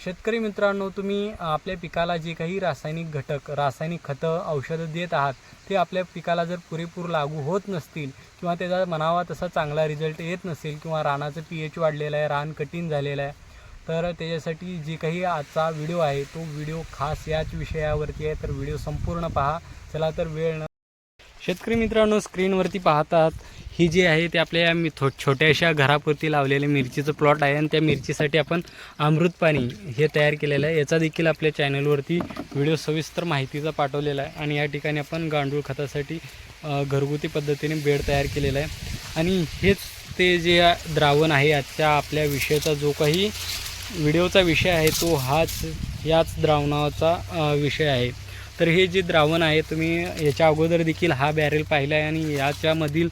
शेतकरी मित्रांनो तुम्ही आपल्या पिकाला जे काही रासायनिक घटक रासायनिक खतं औषधं देत आहात ते आपल्या पिकाला जर पुरेपूर लागू होत नसतील किंवा त्याचा म्हणावा तसा चांगला रिझल्ट येत नसेल किंवा रानाचं पी एच वाढलेलं आहे रान कठीण झालेलं आहे तर त्याच्यासाठी जे काही आजचा व्हिडिओ आहे तो व्हिडिओ खास याच विषयावरती आहे. तर व्हिडिओ संपूर्ण पहा. चला तर वेळ न शेतकरी मित्रांनो स्क्रीनवरती पाहतात. ही जी आहे ते आपल्या या मी थो छोट्याशा घरापुरती लावलेले मिरचीचं प्लॉट आहे. आणि त्या मिरचीसाठी आपण अमृत पाणी हे तयार केलेलं आहे. याचा देखील आपल्या चॅनलवरती व्हिडिओ सविस्तर माहितीचा पाठवलेला आहे. आणि या ठिकाणी आपण गांडूळ खतासाठी घरगुती पद्धतीने बेड तयार केलेला आहे. आणि हेच ते जे द्रावण आहे आजच्या आपल्या विषयाचा जो काही व्हिडिओचा विषय आहे तो हाच याच द्रावणाचा विषय आहे. तर हे जे द्रावण आहे तुम्ही याच्या अगोदर देखील हा बॅरेल पाहिला आहे आणि याच्यामधील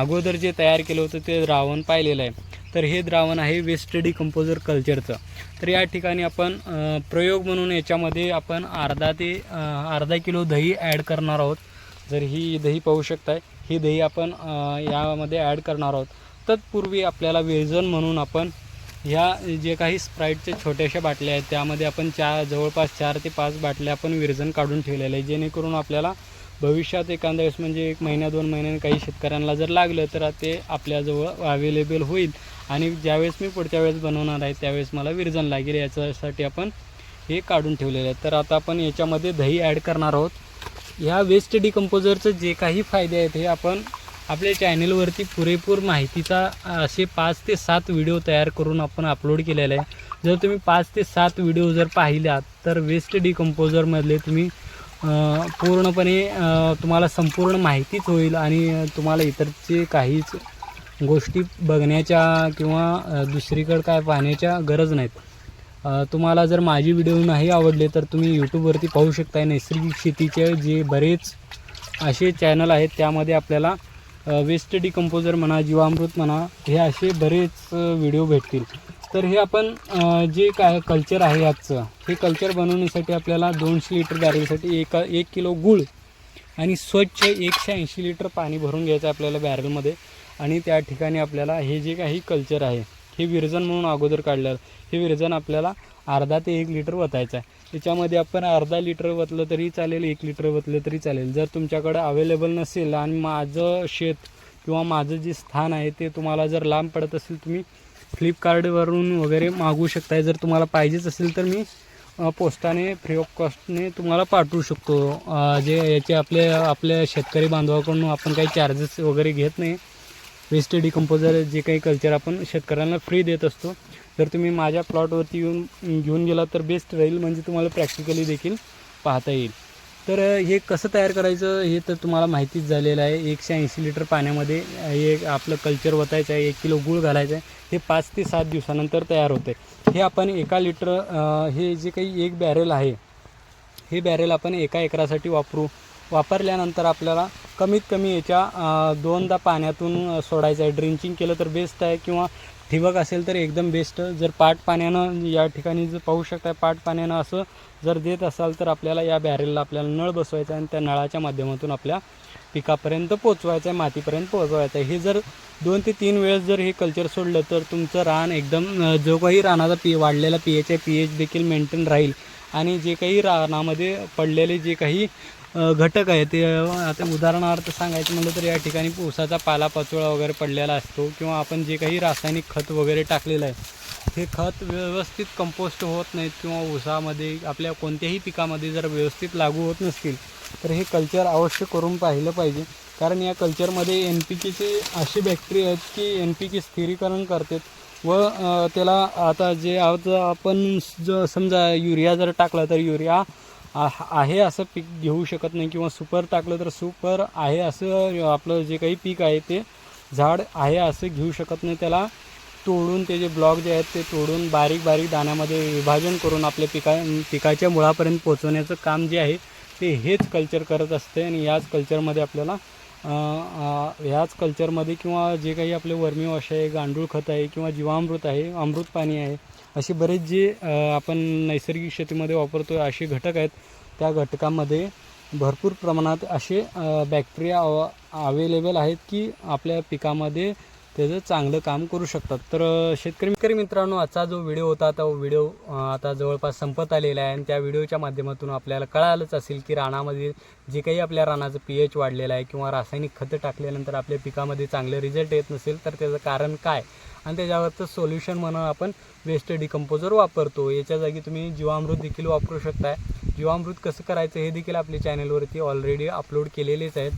अगोदर जे तयार केलं होतं ते द्रावण पाहिलेलं आहे. तर हे द्रावण आहे वेस्ट डिकम्पोजर कल्चरचं तर या ठिकाणी आपण प्रयोग म्हणून याच्यामध्ये आपण अर्धा ते अर्धा किलो दही ॲड करणार आहोत. जर ही दही पाहू शकताय ही दही आपण यामध्ये ॲड करणार आहोत. तत्पूर्वी आपल्याला वेजन म्हणून आपण ह्या जे काही स्प्राईटच्या छोट्याशा बाटल्या आहेत त्यामध्ये आपण चार जवळपास चार ते पाच बाटल्या आपण विरजन काढून ठेवलेलं आहे जेणेकरून आपल्याला भविष्यात एखाद्या वेळेस म्हणजे एक महिन्या दोन महिन्याने काही शेतकऱ्यांना जर लागलं तर ते आपल्याजवळ अवेलेबल होईल. आणि ज्यावेळेस मी पुढच्या वेळेस बनवणार आहे त्यावेळेस मला विरजन लागेल याच्यासाठी आपण हे काढून ठेवलेलं आहे तर आता आपण याच्यामध्ये दही ॲड करणार आहोत. ह्या वेस्ट डिकम्पोजरचं जे काही फायदे आहेत हे आपण आपल्या चॅनलवरती पुरेपूर माहितीचा असे पाच ते सात व्हिडिओ तयार करून आपण अपलोड केलेला आहे. जर तुम्ही पाच ते सात व्हिडिओ जर पाहिल्यात तर वेस्ट डिकम्पोजरमधले तुम्ही पूर्णपणे तुम्हाला संपूर्ण माहितीच होईल आणि तुम्हाला इतरचे काहीच गोष्टी बघण्याच्या किंवा दुसरीकडे काय पाहण्याच्या गरज नाहीत. तुम्हाला जर माझी व्हिडिओ नाही आवडले तर तुम्ही यूट्यूबवरती पाहू शकताय. नैसर्गिक शेतीचे जे बरेच असे चॅनल आहेत त्यामध्ये आपल्याला वेस्ट डिकम्पोजर म्हणा जीवामृत म्हणा हे असे बरेच व्हिडिओ भेटतील. तर हे आपण जे काय कल्चर आहे आजचं हे कल्चर बनवण्यासाठी आपल्याला दोनशे लिटर बॅरेलसाठी एका एक किलो गूळ आणि स्वच्छ एकशे ऐंशी लिटर पाणी भरून घ्यायचं आहे आपल्याला बॅरलमध्ये आणि त्या ठिकाणी आपल्याला हे जे काही कल्चर आहे हे विरजन म्हणून अगोदर काढलं हे विरजन आपल्याला अर्धा ते एक लिटर वतायचं आहे. त्याच्यामध्ये आपण अर्धा लिटर वतलं तरी चालेल एक लिटर वतलं तरी चालेल. जर तुमच्याकडे अवेलेबल नसेल आणि माझं शेत किंवा माझं जे स्थान आहे ते तुम्हाला जर लांब पडत असेल तुम्ही फ्लिपकार्टवरून वगैरे मागू शकताय. जर तुम्हाला पाहिजेच असेल तर मी पोस्टाने फ्री ऑफ कॉस्टने तुम्हाला पाठवू शकतो. जे याचे आपले आपल्या शेतकरी बांधवाकडून आपण काही चार्जेस वगैरे घेत नाही. वेस्ट डिकम्पोजर जे काही कल्चर आपण शेतकऱ्यांना फ्री देत असतो जर तुम्ही माझ्या प्लॉटवरती येऊन घेऊन गेला तर बेस्ट राहील म्हणजे तुम्हाला प्रॅक्टिकली देखील पाहता येईल. तर हे कसं तयार करायचं हे तर तुम्हाला माहितीच झालेलं आहे. एकशे ऐंशी लिटर पाण्यामध्ये हे आपलं कल्चर वतायचं आहे. एक किलो गूळ घालायचं आहे. हे पाच ते सात दिवसानंतर तयार होते हे आपण एका लिटर हे जे काही एक बॅरेल आहे हे बॅरेल आपण एका एकरासाठी वापरू वापरल्यानंतर आपल्याला कमीत कमी याच्या दोनदा पाण्यातून सोडायचं आहे. ड्रिंचिंग केलं तर बेस्ट आहे किंवा ठिबक असेल तर एकदम बेस्ट जर पाट पाण्यानं या ठिकाणी जर पाहू शकता पाट पाण्यानं असं जर देत असाल तर आपल्याला या बॅरेलला आपल्याला नळ बसवायचा आहे आणि त्या नळाच्या माध्यमातून आपल्या पिकापर्यंत पोचवायचं आहे मातीपर्यंत पोचवायचं आहे. हे जर दोन ते तीन वेळेस जर हे कल्चर सोडलं तर तुमचं रान एकदम जो काही रानाचा पी वाढलेला पी एच आहे पी एच देखील मेंटेन राहील. आणि जे काही रानामध्ये पडलेले जे काही घटक आहे. ते आता उदाहरणार्थ सांगायचं म्हटलं तर या ठिकाणी ऊसाचा पालापाचोळा वगैरे पडलेला असतो किंवा आपण जे काही रासायनिक खत वगैरे टाकलेलं आहे हे खत व्यवस्थित कंपोस्ट होत नाहीत किंवा ऊसामध्ये आपल्या कोणत्याही पिकामध्ये जर व्यवस्थित लागू होत नसतील तर हे कल्चर अवश्य करून पाहिलं पाहिजे. कारण या कल्चरमध्ये एन पी केचे असे बॅक्टेरिया आहेत की एन पी के स्थिरीकरण करतात व त्याला आता जे आता आपण ज समजा युरिया जर टाकला तर युरिया आहे असं पीक घेऊ शकत नाही किंवा सुपर टाकलं तर सुपर आहे असं आपलं जे काही पीक आहे ते झाड आहे असं घेऊ शकत नाही. त्याला तोडून ते जे ब्लॉक जे आहेत ते तोडून बारीक बारीक दाण्यामध्ये विभाजन करून आपल्या पिका पिकाच्या मुळापर्यंत पोचवण्याचं काम जे आहे ते हेच कल्चर करत असते आणि याच कल्चरमध्ये आपल्याला ह्याच कल्चरमध्ये किंवा जे काही आपले वर्मी वॉश आहे गांडूळ खत आहे किंवा जीवामृत आहे अमृत पाणी आहे असे बरेच जे आपण नैसर्गिक शेतीमध्ये वापरतो असे घटक आहेत त्या घटकामध्ये भरपूर प्रमाणात असे बॅक्टेरिया अवेलेबल आहेत की आपल्या पिकामध्ये त्याचं चांगलं काम करू शकतात. तर शेतकरी मित्रांनो आजचा जो व्हिडिओ होता तो व्हिडिओ आता जवळपास संपत आलेला आहे. आणि त्या व्हिडिओच्या माध्यमातून आपल्याला कळालंच असेल की रानामध्ये जे काही आपल्या रानाचं पी एच वाढलेलं आहे किंवा रासायनिक खतं टाकल्यानंतर आपल्या पिकामध्ये चांगले रिझल्ट येत नसेल तर त्याचं कारण काय? आणि त्याच्यावरचं सोल्युशन म्हणून आपण वेस्ट डिकम्पोजर वापरतो. याच्या जागी तुम्ही जीवामृत देखील वापरू शकताय. जीवामृत कसं करायचं हे देखील आपल्या चॅनलवरती ऑलरेडी अपलोड केलेलेच आहेत.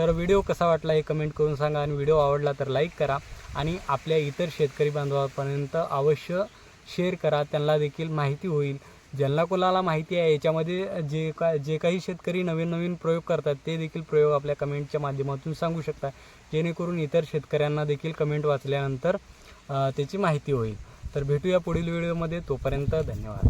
तर व्हिडिओ कसा वाटला हे कमेंट करून सांगा आणि व्हिडिओ आवडला तर लाईक करा आणि आपल्या इतर शेतकरी बांधवापर्यंत अवश्य शेअर करा. त्यांना देखील माहिती होईल. ज्यांना कोणाला माहिती आहे याच्यामध्ये जे का जे काही शेतकरी नवीन नवीन प्रयोग करतात ते देखील प्रयोग आपल्या कमेंटच्या माध्यमातून सांगू शकता जेणेकरून इतर शेतकऱ्यांना देखील कमेंट वाचल्यानंतर त्याची माहिती होईल. तर भेटूया पुढील व्हिडिओमध्ये तोपर्यंत धन्यवाद.